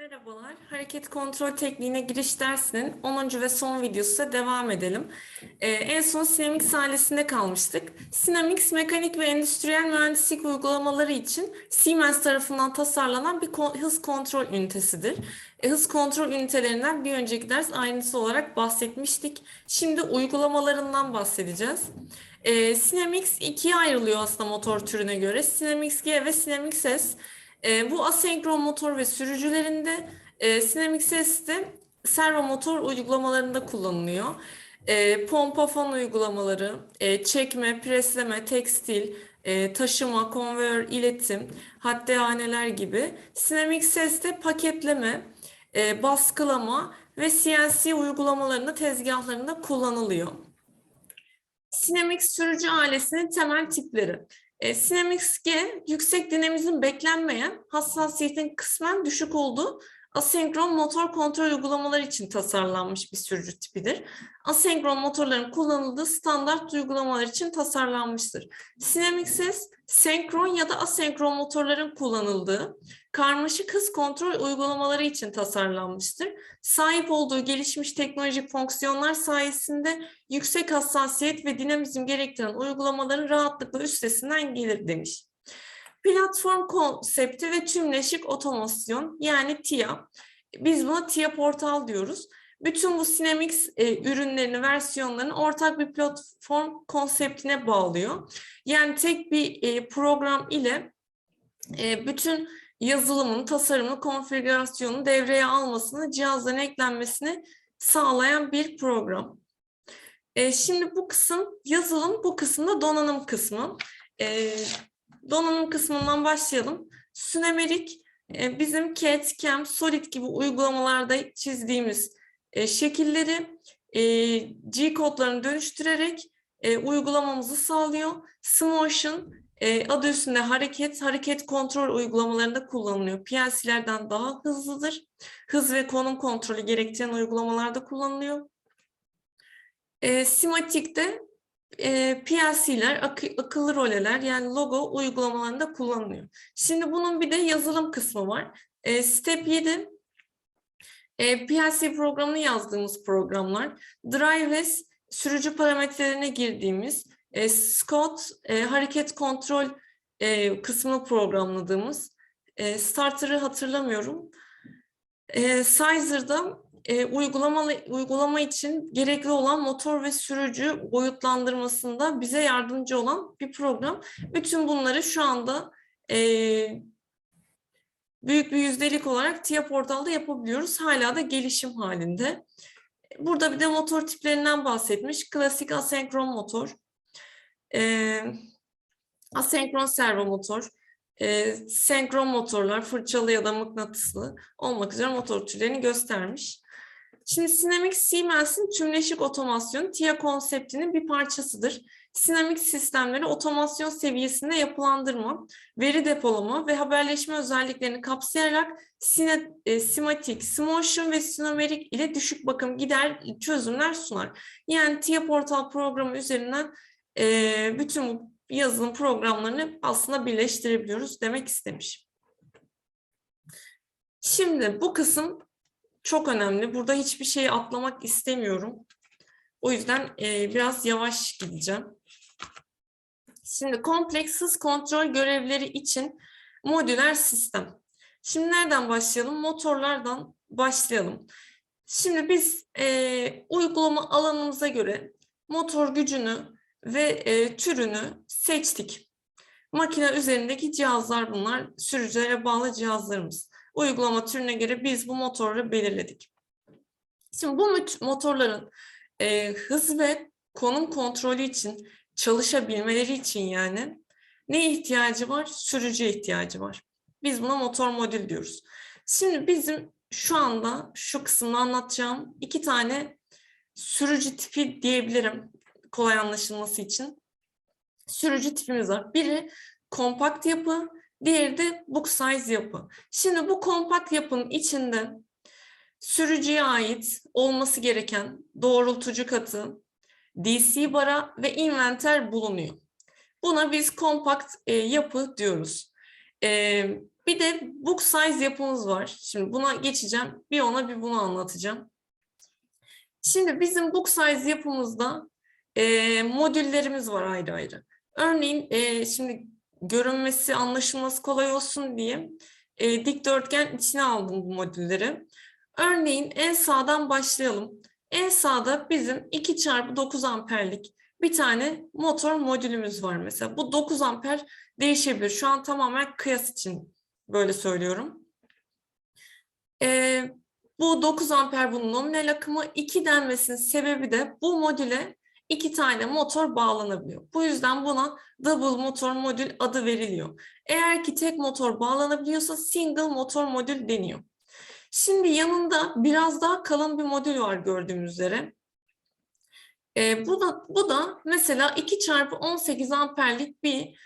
Merhabalar, hareket kontrol tekniğine giriş dersinin 10. ve son videosuna devam edelim. Ee, en son Sinamix ailesinde kalmıştık. Sinamix mekanik ve endüstriyel mühendislik uygulamaları için Siemens tarafından tasarlanan bir ko- hız kontrol ünitesidir. E, hız kontrol ünitelerinden bir önceki ders ayrıntısı olarak bahsetmiştik. Şimdi uygulamalarından bahsedeceğiz. Ee, Sinamix ikiye ayrılıyor aslında motor türüne göre. Sinamix G ve Sinamix S. E, bu asenkron motor ve sürücülerinde e, Sinamix S'te servo motor uygulamalarında kullanılıyor. E, pompa fan uygulamaları, e, çekme, presleme, tekstil, e, taşıma, konveyör, iletim, haddehaneler gibi. Sinamix S'te paketleme, e, baskılama ve CNC uygulamalarında tezgahlarında kullanılıyor. Sinamix sürücü ailesinin temel tipleri. E, Sinamix G, yüksek dinamizm beklenmeyen, hassasiyetin kısmen düşük olduğu asenkron motor kontrol uygulamaları için tasarlanmış bir sürücü tipidir. Asenkron motorların kullanıldığı standart uygulamalar için tasarlanmıştır. Sinamix S, senkron ya da asenkron motorların kullanıldığı karmaşık hız kontrol uygulamaları için tasarlanmıştır. Sahip olduğu gelişmiş teknolojik fonksiyonlar sayesinde yüksek hassasiyet ve dinamizm gerektiren uygulamaların rahatlıkla üstesinden gelir demiş. Platform konsepti ve tümleşik otomasyon yani TIA. Biz buna TIA portal diyoruz. Bütün bu Sinamix e, ürünlerini, versiyonlarını ortak bir platform konseptine bağlıyor. Yani tek bir e, program ile e, bütün yazılımın, tasarımını, konfigürasyonu devreye almasını, cihazların eklenmesini sağlayan bir program. E, şimdi bu kısım yazılım, bu kısımda donanım kısmı. E, donanım kısmından başlayalım. Sünemerik e, bizim CAD, CAM, Solid gibi uygulamalarda çizdiğimiz e, şekilleri e, G kodlarını dönüştürerek e, uygulamamızı sağlıyor. Smotion e, adı üstünde hareket, hareket kontrol uygulamalarında kullanılıyor. PLC'lerden daha hızlıdır. Hız ve konum kontrolü gerektiren uygulamalarda kullanılıyor. E, Simatik'te e, PLC'ler, akı, akıllı roleler yani logo uygulamalarında kullanılıyor. Şimdi bunun bir de yazılım kısmı var. E, Step 7 e, PLC programını yazdığımız programlar. Drives sürücü parametrelerine girdiğimiz e, Scott e, hareket kontrol e, kısmını programladığımız e, starter'ı hatırlamıyorum. E, Sizer'da e, uygulama, uygulama için gerekli olan motor ve sürücü boyutlandırmasında bize yardımcı olan bir program. Bütün bunları şu anda e, büyük bir yüzdelik olarak TIA portalda yapabiliyoruz. Hala da gelişim halinde. Burada bir de motor tiplerinden bahsetmiş. Klasik asenkron motor, e, asenkron servo motor, e, senkron motorlar, fırçalı ya da mıknatıslı olmak üzere motor türlerini göstermiş. Şimdi Sinamix Siemens'in tümleşik otomasyon TIA konseptinin bir parçasıdır. Sinamik sistemleri otomasyon seviyesinde yapılandırma, veri depolama ve haberleşme özelliklerini kapsayarak sine, e, simatik, smotion ve sinomerik ile düşük bakım gider çözümler sunar. Yani TIA portal programı üzerinden e, bütün bu yazılım programlarını aslında birleştirebiliyoruz demek istemiş. Şimdi bu kısım çok önemli. Burada hiçbir şeyi atlamak istemiyorum. O yüzden e, biraz yavaş gideceğim. Şimdi kompleks hız kontrol görevleri için modüler sistem. Şimdi nereden başlayalım? Motorlardan başlayalım. Şimdi biz e, uygulama alanımıza göre motor gücünü ve e, türünü seçtik. Makine üzerindeki cihazlar bunlar. Sürücülere bağlı cihazlarımız. Uygulama türüne göre biz bu motorları belirledik. Şimdi bu motorların e, hız ve konum kontrolü için çalışabilmeleri için yani ne ihtiyacı var? Sürücü ihtiyacı var. Biz buna motor modül diyoruz. Şimdi bizim şu anda şu kısımda anlatacağım iki tane sürücü tipi diyebilirim kolay anlaşılması için. Sürücü tipimiz var. Biri kompakt yapı, diğeri de book size yapı. Şimdi bu kompakt yapının içinde sürücüye ait olması gereken doğrultucu katı, DC bara ve inventer bulunuyor. Buna biz kompakt e, yapı diyoruz. E, Bir de book size yapımız var. Şimdi buna geçeceğim. Bir ona bir bunu anlatacağım. Şimdi bizim book size yapımızda e, modüllerimiz var ayrı ayrı. Örneğin e, şimdi görünmesi, anlaşılması kolay olsun diye e, dikdörtgen içine aldım bu modülleri. Örneğin en sağdan başlayalım. En sağda bizim 2 çarpı 9 amperlik bir tane motor modülümüz var mesela. Bu 9 amper değişebilir. Şu an tamamen kıyas için böyle söylüyorum. Ee, bu 9 amper bunun nominal akımı 2 denmesinin sebebi de bu modüle iki tane motor bağlanabiliyor. Bu yüzden buna double motor modül adı veriliyor. Eğer ki tek motor bağlanabiliyorsa single motor modül deniyor. Şimdi yanında biraz daha kalın bir modül var gördüğümüz üzere. Ee, bu da bu da mesela 2 çarpı 18 amperlik bir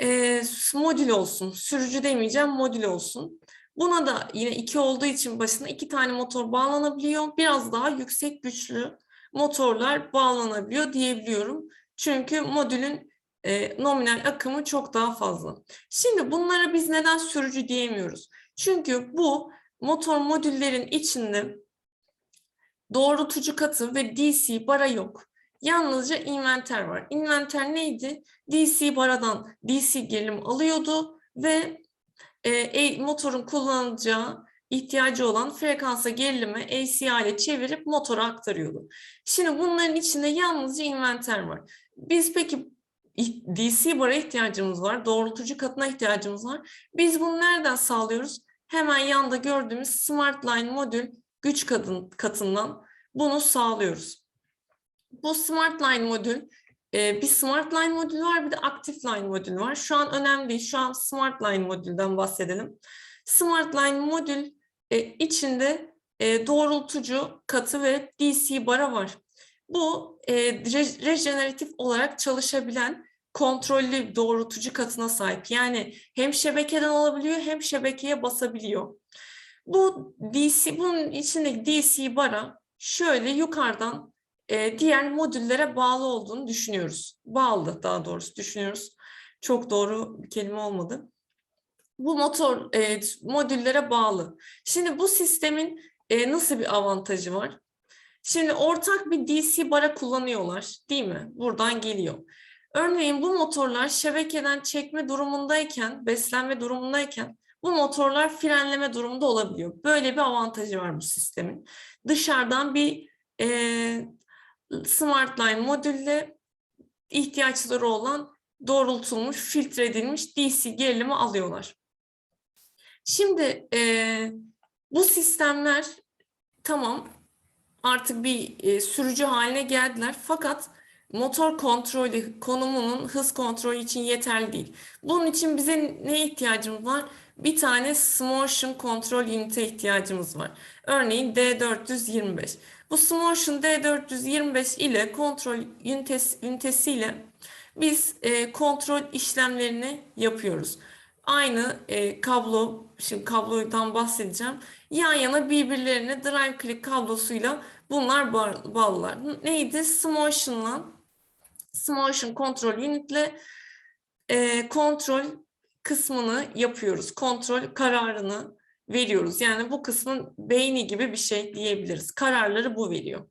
e, modül olsun. Sürücü demeyeceğim modül olsun. Buna da yine 2 olduğu için başına iki tane motor bağlanabiliyor. Biraz daha yüksek güçlü motorlar bağlanabiliyor diyebiliyorum. Çünkü modülün e, nominal akımı çok daha fazla. Şimdi bunlara biz neden sürücü diyemiyoruz? Çünkü bu motor modüllerin içinde doğrultucu katı ve DC bara yok. Yalnızca inventer var. Inventer neydi? DC baradan DC gerilim alıyordu ve e, motorun kullanacağı ihtiyacı olan frekansa gerilimi AC ile çevirip motora aktarıyordu. Şimdi bunların içinde yalnızca inventer var. Biz peki DC bara ihtiyacımız var, doğrultucu katına ihtiyacımız var. Biz bunu nereden sağlıyoruz? Hemen yanda gördüğümüz Smart Line modül güç katın, katından bunu sağlıyoruz. Bu Smart Line modül, e, bir Smart Line modülü var bir de Active Line modülü var. Şu an önemli değil, şu an Smart Line modülden bahsedelim. Smart Line modül e, içinde e, doğrultucu katı ve DC bara var. Bu e, re, rejeneratif olarak çalışabilen kontrollü doğrultucu katına sahip. Yani hem şebekeden alabiliyor hem şebekeye basabiliyor. Bu DC, bunun içindeki DC bara şöyle yukarıdan e, diğer modüllere bağlı olduğunu düşünüyoruz. Bağlı daha doğrusu düşünüyoruz. Çok doğru bir kelime olmadı. Bu motor e, modüllere bağlı. Şimdi bu sistemin e, nasıl bir avantajı var? Şimdi ortak bir DC bara kullanıyorlar değil mi? Buradan geliyor. Örneğin bu motorlar şebekeden çekme durumundayken, beslenme durumundayken bu motorlar frenleme durumunda olabiliyor. Böyle bir avantajı var bu sistemin. Dışarıdan bir e, Smart Line modülle ihtiyaçları olan doğrultulmuş, filtre edilmiş DC gerilimi alıyorlar. Şimdi e, bu sistemler tamam artık bir e, sürücü haline geldiler fakat motor kontrolü konumunun hız kontrolü için yeterli değil. Bunun için bize ne ihtiyacımız var? Bir tane Motion Control Unit'e ihtiyacımız var. Örneğin D425. Bu Motion D425 ile kontrol ünitesi, ünitesiyle biz e, kontrol işlemlerini yapıyoruz. Aynı e, kablo, şimdi kablodan bahsedeceğim. Yan yana birbirlerine drive click kablosuyla bunlar bağlılar. Neydi? Smotion'la Smotion Control Unit'le e, kontrol kısmını yapıyoruz. Kontrol kararını veriyoruz. Yani bu kısmın beyni gibi bir şey diyebiliriz. Kararları bu veriyor.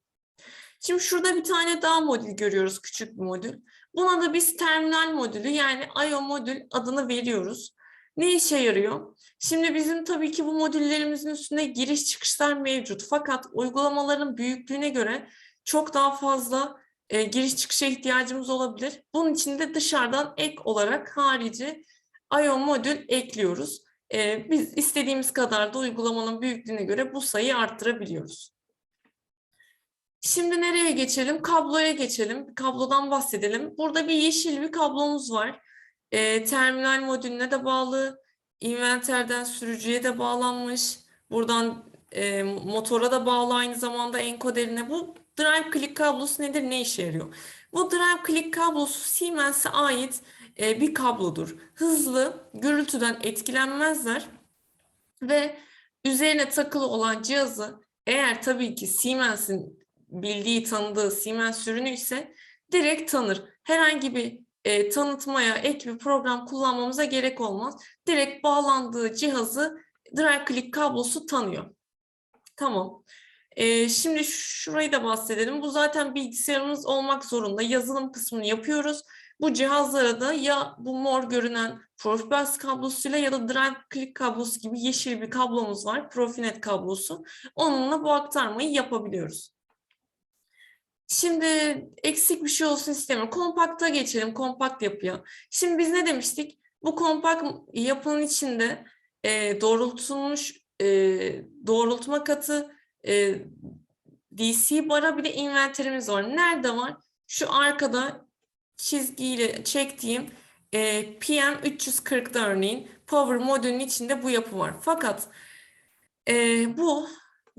Şimdi şurada bir tane daha modül görüyoruz. Küçük bir modül. Buna da biz terminal modülü yani IO modül adını veriyoruz. Ne işe yarıyor? Şimdi bizim tabii ki bu modüllerimizin üstünde giriş çıkışlar mevcut. Fakat uygulamaların büyüklüğüne göre çok daha fazla e, giriş çıkışa ihtiyacımız olabilir. Bunun için de dışarıdan ek olarak harici IO modül ekliyoruz. E, biz istediğimiz kadar da uygulamanın büyüklüğüne göre bu sayıyı arttırabiliyoruz. Şimdi nereye geçelim? Kabloya geçelim. Kablodan bahsedelim. Burada bir yeşil bir kablomuz var. E, terminal modülüne de bağlı. Inventerden sürücüye de bağlanmış. Buradan e, motora da bağlı aynı zamanda enkoderine. Bu drive click kablosu nedir? Ne işe yarıyor? Bu drive click kablosu Siemens'e ait e, bir kablodur. Hızlı, gürültüden etkilenmezler ve üzerine takılı olan cihazı eğer tabii ki Siemens'in bildiği, tanıdığı Siemens ürünü ise direkt tanır. Herhangi bir e, tanıtmaya ek bir program kullanmamıza gerek olmaz. Direkt bağlandığı cihazı drive click kablosu tanıyor. Tamam. Ee, şimdi şurayı da bahsedelim. Bu zaten bilgisayarımız olmak zorunda. Yazılım kısmını yapıyoruz. Bu cihazlara da ya bu mor görünen Profibus kablosuyla ya da Drive Click kablosu gibi yeşil bir kablomuz var. Profinet kablosu. Onunla bu aktarmayı yapabiliyoruz. Şimdi eksik bir şey olsun istemiyorum. Kompakta geçelim. Kompakt yapıya. Şimdi biz ne demiştik? Bu kompakt yapının içinde e, doğrultulmuş e, doğrultma katı e, DC bara bir de inverterimiz var. Nerede var? Şu arkada çizgiyle çektiğim e, PM340'da örneğin power modülün içinde bu yapı var. Fakat e, bu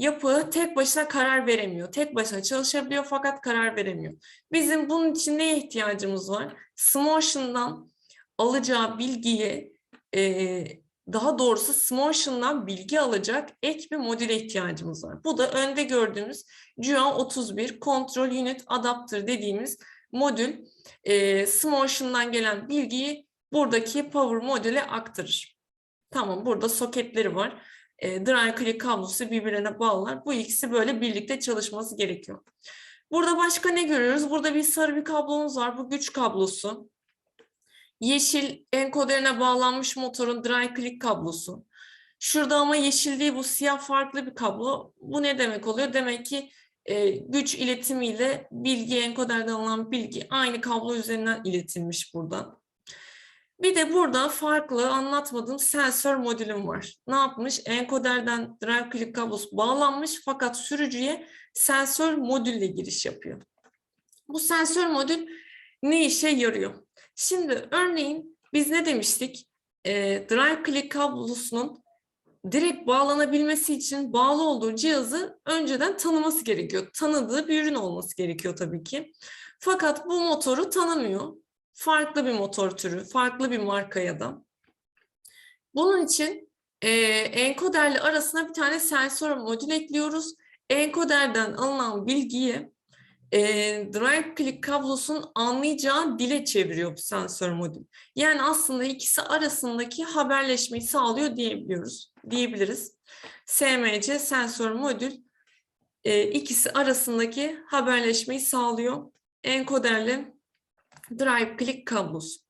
yapı tek başına karar veremiyor. Tek başına çalışabiliyor fakat karar veremiyor. Bizim bunun için neye ihtiyacımız var? Smotion'dan alacağı bilgiyi e, daha doğrusu Smotion'dan bilgi alacak ek bir modüle ihtiyacımız var. Bu da önde gördüğümüz GUA31 Control Unit Adapter dediğimiz modül e, Smotion'dan gelen bilgiyi buradaki power modüle aktarır. Tamam burada soketleri var. E, drive click kablosu birbirine bağlar. Bu ikisi böyle birlikte çalışması gerekiyor. Burada başka ne görüyoruz? Burada bir sarı bir kablomuz var. Bu güç kablosu. Yeşil enkoderine bağlanmış motorun dry click kablosu. Şurada ama yeşil değil bu siyah farklı bir kablo. Bu ne demek oluyor? Demek ki e, güç iletimiyle bilgi enkoderden alınan bilgi aynı kablo üzerinden iletilmiş burada. Bir de burada farklı anlatmadığım sensör modülüm var. Ne yapmış? Enkoderden drive click kablosu bağlanmış fakat sürücüye sensör modülle giriş yapıyor. Bu sensör modül ne işe yarıyor? Şimdi örneğin biz ne demiştik? E, drive click kablosunun direkt bağlanabilmesi için bağlı olduğu cihazı önceden tanıması gerekiyor. Tanıdığı bir ürün olması gerekiyor tabii ki. Fakat bu motoru tanımıyor. Farklı bir motor türü, farklı bir marka ya da. Bunun için e, enkoderle arasına bir tane sensör modül ekliyoruz. Enkoderden alınan bilgiyi e, drive click kablosunun anlayacağı dile çeviriyor bu sensör modül. Yani aslında ikisi arasındaki haberleşmeyi sağlıyor diyebiliyoruz, diyebiliriz. SMC sensör modül e, ikisi arasındaki haberleşmeyi sağlıyor. Enkoderle drive click kablosu.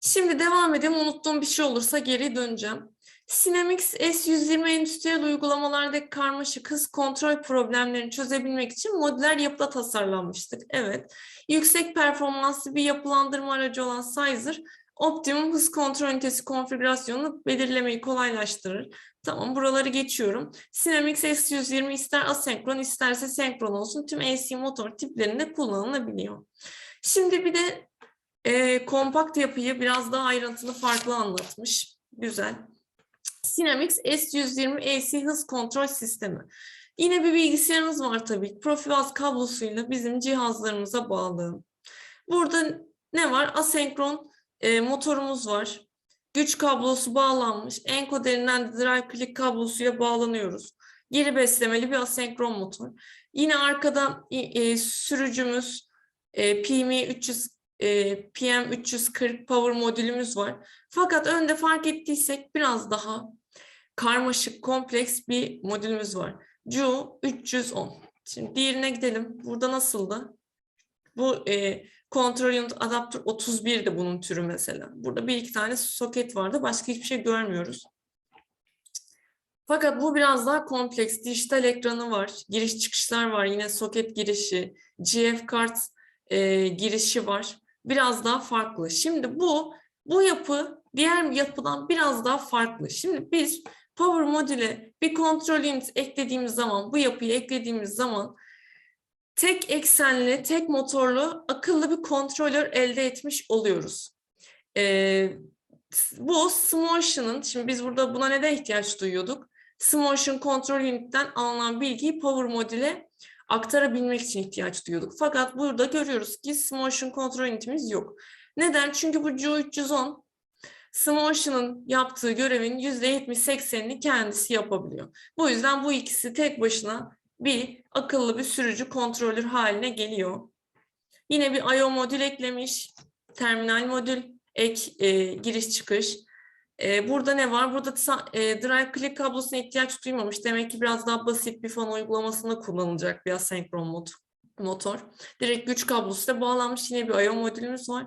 Şimdi devam edeyim. Unuttuğum bir şey olursa geri döneceğim. Sinamix S120 endüstriyel uygulamalardaki karmaşık hız kontrol problemlerini çözebilmek için modüler yapıda tasarlanmıştık. Evet. Yüksek performanslı bir yapılandırma aracı olan Sizer, optimum hız kontrol ünitesi konfigürasyonunu belirlemeyi kolaylaştırır. Tamam buraları geçiyorum. Sinamix S120 ister asenkron isterse senkron olsun tüm AC motor tiplerinde kullanılabiliyor. Şimdi bir de e, kompakt yapıyı biraz daha ayrıntılı farklı anlatmış. Güzel. Sinamix S120 AC hız kontrol sistemi. Yine bir bilgisayarımız var tabii. Profibus kablosuyla bizim cihazlarımıza bağlı. Burada ne var? Asenkron e, motorumuz var. Güç kablosu bağlanmış. Enkoderinden de drive click kablosuya bağlanıyoruz. Geri beslemeli bir asenkron motor. Yine arkada e, sürücümüz e, PMI 300 e, PM340 power modülümüz var. Fakat önde fark ettiysek biraz daha karmaşık, kompleks bir modülümüz var. CU 310. Şimdi diğerine gidelim. Burada nasıldı? Bu e, Control Unit Adapter 31 de bunun türü mesela. Burada bir iki tane soket vardı. Başka hiçbir şey görmüyoruz. Fakat bu biraz daha kompleks. Dijital ekranı var. Giriş çıkışlar var. Yine soket girişi, GF kart e, girişi var. Biraz daha farklı. Şimdi bu bu yapı diğer yapıdan biraz daha farklı. Şimdi biz Power modüle bir kontrol unit eklediğimiz zaman, bu yapıyı eklediğimiz zaman tek eksenli, tek motorlu akıllı bir kontrolör elde etmiş oluyoruz. Ee, bu Smotion'ın, şimdi biz burada buna neden ihtiyaç duyuyorduk? Smotion kontrol unit'ten alınan bilgiyi Power modüle aktarabilmek için ihtiyaç duyuyorduk. Fakat burada görüyoruz ki Smotion kontrol unitimiz yok. Neden? Çünkü bu G310 Smotion'ın yaptığı görevin %70-80'ini kendisi yapabiliyor. Bu yüzden bu ikisi tek başına bir akıllı bir sürücü kontrolör haline geliyor. Yine bir I.O. modül eklemiş. terminal modül, ek e, giriş çıkış. E, burada ne var? Burada e, drive click kablosuna ihtiyaç duymamış. Demek ki biraz daha basit bir fan uygulamasında kullanılacak bir asenkron mot- motor. Direkt güç kablosuyla bağlanmış yine bir I/O modülümüz var.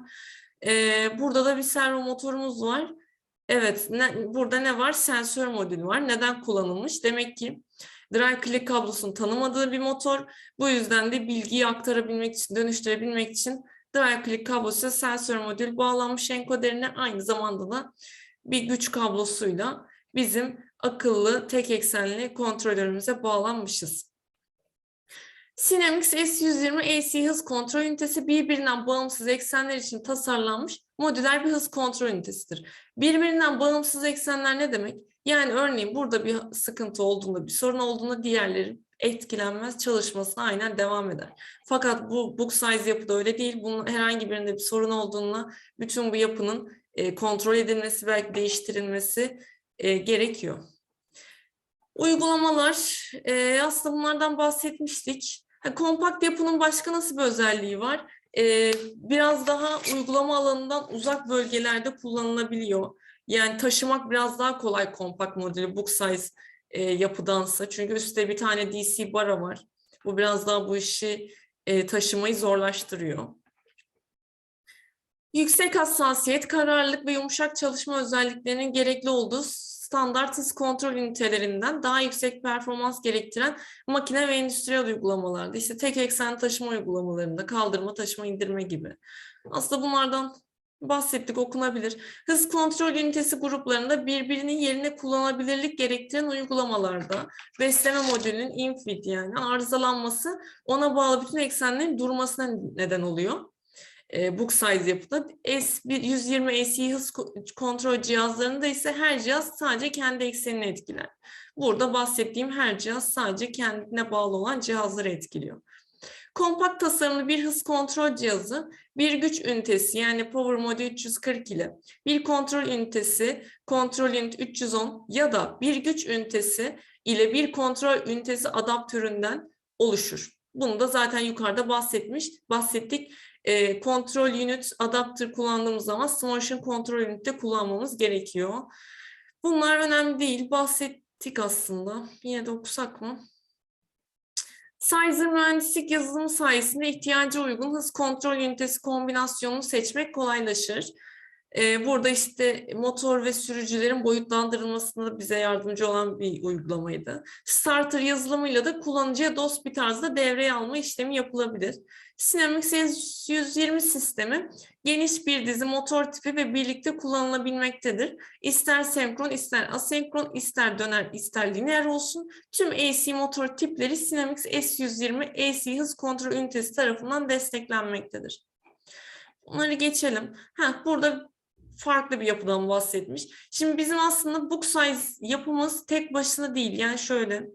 E, burada da bir servo motorumuz var. Evet, ne- burada ne var? Sensör modülü var. Neden kullanılmış? Demek ki drive click kablosunu tanımadığı bir motor. Bu yüzden de bilgiyi aktarabilmek için, dönüştürebilmek için drive click kablosuyla sensör modül bağlanmış enkoderine aynı zamanda da bir güç kablosuyla bizim akıllı tek eksenli kontrolörümüze bağlanmışız. Cinemix S120 AC hız kontrol ünitesi birbirinden bağımsız eksenler için tasarlanmış modüler bir hız kontrol ünitesidir. Birbirinden bağımsız eksenler ne demek? Yani örneğin burada bir sıkıntı olduğunda, bir sorun olduğunda diğerleri etkilenmez, çalışmasına aynen devam eder. Fakat bu book size yapıda öyle değil. Bunun herhangi birinde bir sorun olduğunda bütün bu yapının e, kontrol edilmesi, belki değiştirilmesi e, gerekiyor. Uygulamalar, e, aslında bunlardan bahsetmiştik. Ha, kompakt yapının başka nasıl bir özelliği var? E, biraz daha uygulama alanından uzak bölgelerde kullanılabiliyor. Yani taşımak biraz daha kolay kompakt modülü book size e, yapıdansa. Çünkü üstte bir tane DC bara var. Bu biraz daha bu işi e, taşımayı zorlaştırıyor. Yüksek hassasiyet, kararlılık ve yumuşak çalışma özelliklerinin gerekli olduğu standart hız kontrol ünitelerinden daha yüksek performans gerektiren makine ve endüstriyel uygulamalarda, işte tek eksen taşıma uygulamalarında, kaldırma, taşıma, indirme gibi. Aslında bunlardan bahsettik, okunabilir. Hız kontrol ünitesi gruplarında birbirinin yerine kullanabilirlik gerektiren uygulamalarda besleme modülünün infeed yani arızalanması ona bağlı bütün eksenlerin durmasına neden oluyor e, book size yapıda. S120 AC hız ko- kontrol cihazlarında ise her cihaz sadece kendi eksenini etkiler. Burada bahsettiğim her cihaz sadece kendine bağlı olan cihazları etkiliyor. Kompakt tasarımlı bir hız kontrol cihazı bir güç ünitesi yani Power Mode 340 ile bir kontrol ünitesi Control Unit 310 ya da bir güç ünitesi ile bir kontrol ünitesi adaptöründen oluşur. Bunu da zaten yukarıda bahsetmiş, bahsettik e, kontrol unit adaptör kullandığımız zaman motion kontrol ünite kullanmamız gerekiyor. Bunlar önemli değil. Bahsettik aslında. Yine de okusak mı? Sizer mühendislik yazılımı sayesinde ihtiyaca uygun hız kontrol ünitesi kombinasyonunu seçmek kolaylaşır. Ee, burada işte motor ve sürücülerin boyutlandırılmasında bize yardımcı olan bir uygulamaydı. Starter yazılımıyla da kullanıcıya dost bir tarzda devreye alma işlemi yapılabilir. Cinemix 120 sistemi geniş bir dizi motor tipi ve birlikte kullanılabilmektedir. İster senkron, ister asenkron, ister döner, ister lineer olsun. Tüm AC motor tipleri Cinemix S120 AC hız kontrol ünitesi tarafından desteklenmektedir. Bunları geçelim. Heh, burada farklı bir yapıdan bahsetmiş. Şimdi bizim aslında book size yapımız tek başına değil. Yani şöyle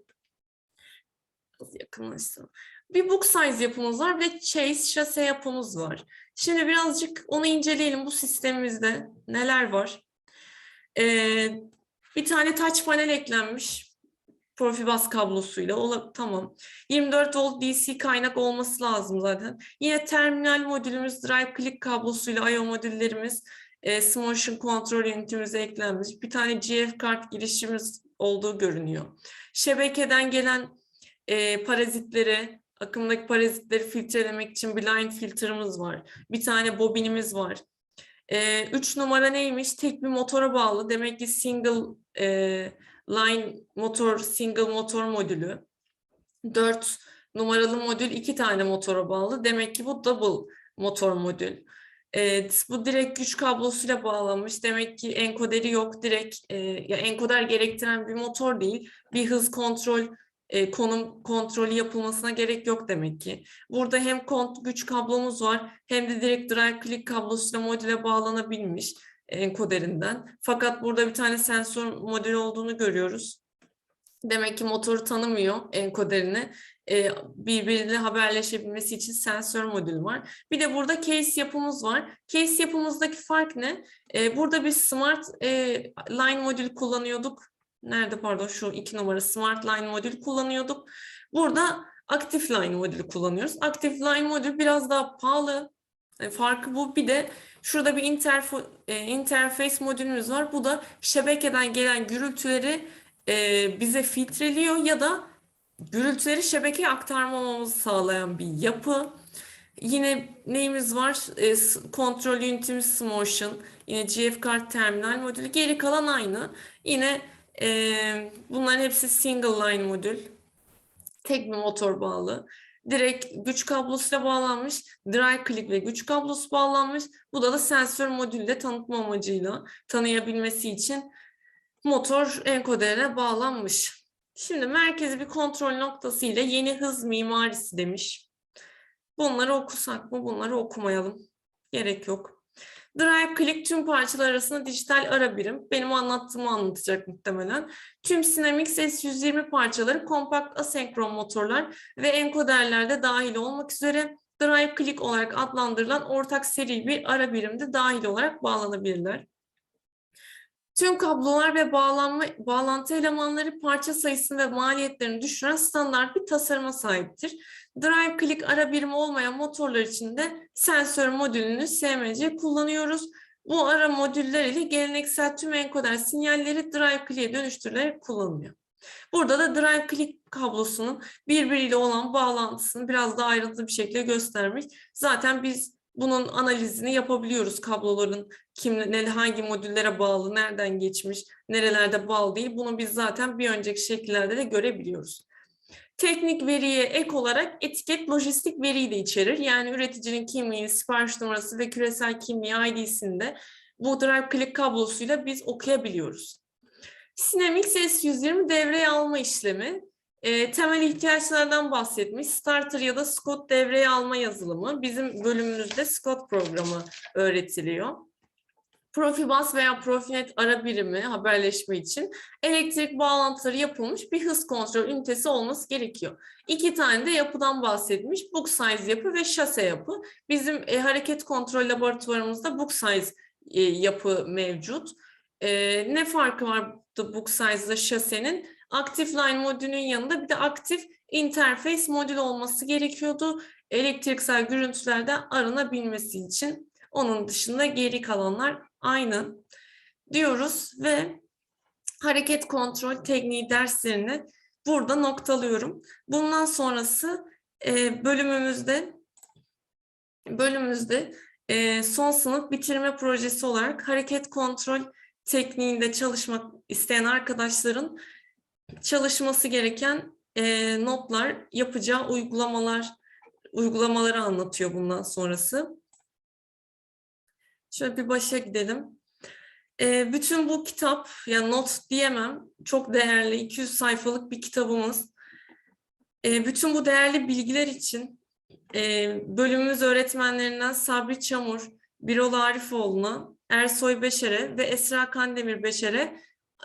yakınlaştıralım. Bir book size yapımız var ve chase şase yapımız var. Şimdi birazcık onu inceleyelim bu sistemimizde neler var. Ee, bir tane touch panel eklenmiş Profibus kablosuyla. Ola, tamam. 24 volt DC kaynak olması lazım zaten. Yine terminal modülümüz drive click kablosuyla I/O modüllerimiz e, motion kontrol ünitemize eklenmiş. Bir tane GF kart girişimiz olduğu görünüyor. Şebekeden gelen e, parazitleri, akımdaki parazitleri filtrelemek için blind filterımız var. Bir tane bobinimiz var. E, üç numara neymiş? Tek bir motora bağlı. Demek ki single e, line motor, single motor modülü. Dört numaralı modül iki tane motora bağlı. Demek ki bu double motor modül. Evet, bu direkt güç kablosuyla bağlanmış. Demek ki enkoderi yok. Direkt e, ya enkoder gerektiren bir motor değil. Bir hız kontrol e, konum kontrolü yapılmasına gerek yok demek ki. Burada hem kont güç kablomuz var hem de direkt drive click kablosuyla modüle bağlanabilmiş enkoderinden. Fakat burada bir tane sensör modülü olduğunu görüyoruz. Demek ki motoru tanımıyor enkoderini. E, haberleşebilmesi için sensör modülü var. Bir de burada case yapımız var. Case yapımızdaki fark ne? E, burada bir smart e, line modül kullanıyorduk. Nerede pardon şu iki numara smart line modül kullanıyorduk. Burada aktif line modülü kullanıyoruz. Aktif line modül biraz daha pahalı. E, farkı bu. Bir de şurada bir interface modülümüz var. Bu da şebekeden gelen gürültüleri bize filtreliyor ya da gürültüleri şebekeye aktarmamamızı sağlayan bir yapı. Yine neyimiz var? E, kontrol ünitemiz Smotion. Yine GF kart terminal modülü. Geri kalan aynı. Yine e, bunların hepsi single line modül. Tek bir motor bağlı. Direkt güç kablosuyla bağlanmış. Dry click ve güç kablosu bağlanmış. Bu da da sensör modülde tanıtma amacıyla tanıyabilmesi için motor enkoderine bağlanmış. Şimdi merkezi bir kontrol noktası ile yeni hız mimarisi demiş. Bunları okusak mı? Bunları okumayalım. Gerek yok. Drive Click tüm parçalar arasında dijital ara birim. Benim anlattığımı anlatacak muhtemelen. Tüm Synamics S120 parçaları kompakt asenkron motorlar ve enkoderlerde dahil olmak üzere Drive Click olarak adlandırılan ortak seri bir ara birimde dahil olarak bağlanabilirler. Tüm kablolar ve bağlanma, bağlantı elemanları parça sayısını ve maliyetlerini düşüren standart bir tasarıma sahiptir. Drive Click ara birimi olmayan motorlar için de sensör modülünü SMC kullanıyoruz. Bu ara modüller ile geleneksel tüm enkoder sinyalleri Drive Click'e dönüştürülerek kullanılıyor. Burada da Drive Click kablosunun birbiriyle olan bağlantısını biraz daha ayrıntılı bir şekilde göstermiş. Zaten biz bunun analizini yapabiliyoruz kabloların kim ne, hangi modüllere bağlı, nereden geçmiş, nerelerde bağlı değil. Bunu biz zaten bir önceki şekillerde de görebiliyoruz. Teknik veriye ek olarak etiket lojistik veriyi de içerir. Yani üreticinin kimliği, sipariş numarası ve küresel kimliği ID'sini de bu Drive Click kablosuyla biz okuyabiliyoruz. Synamics S120 devreye alma işlemi. E, temel ihtiyaçlardan bahsetmiş. Starter ya da Scott devreye alma yazılımı. Bizim bölümümüzde Scott programı öğretiliyor. Profibus veya Profinet ara birimi haberleşme için elektrik bağlantıları yapılmış bir hız kontrol ünitesi olması gerekiyor. İki tane de yapıdan bahsetmiş. Book size yapı ve şase yapı. Bizim e, hareket kontrol laboratuvarımızda book size e, yapı mevcut. E, ne farkı var book size ile şasenin? Aktif line modülünün yanında bir de aktif interface modül olması gerekiyordu. Elektriksel görüntülerden arınabilmesi için. Onun dışında geri kalanlar aynı diyoruz ve hareket kontrol tekniği derslerini burada noktalıyorum. Bundan sonrası e, bölümümüzde bölümümüzde e, son sınıf bitirme projesi olarak hareket kontrol tekniğinde çalışmak isteyen arkadaşların çalışması gereken e, notlar, yapacağı uygulamalar, uygulamaları anlatıyor bundan sonrası. Şöyle bir başa gidelim. E, bütün bu kitap, yani not diyemem, çok değerli 200 sayfalık bir kitabımız. E, bütün bu değerli bilgiler için e, bölümümüz öğretmenlerinden Sabri Çamur, Birol Arifoğlu'na, Ersoy Beşer'e ve Esra Kandemir Beşer'e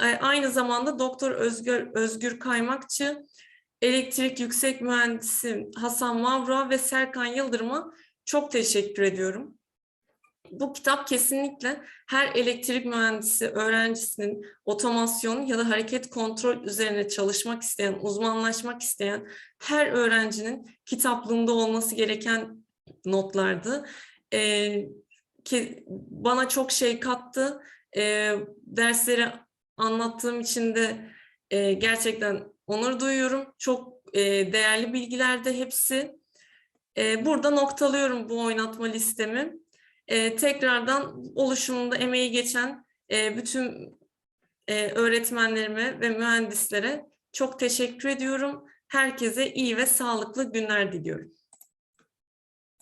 aynı zamanda Doktor Özgür, Özgür Kaymakçı, elektrik yüksek mühendisi Hasan Mavra ve Serkan Yıldırım'a çok teşekkür ediyorum. Bu kitap kesinlikle her elektrik mühendisi öğrencisinin otomasyon ya da hareket kontrol üzerine çalışmak isteyen, uzmanlaşmak isteyen her öğrencinin kitaplığında olması gereken notlardı. Ee, ki bana çok şey kattı. Ee, dersleri anlattığım için de e, gerçekten onur duyuyorum. Çok e, değerli bilgiler de hepsi. E, burada noktalıyorum bu oynatma listemi. E, tekrardan oluşumunda emeği geçen e, bütün e, öğretmenlerime ve mühendislere çok teşekkür ediyorum. Herkese iyi ve sağlıklı günler diliyorum.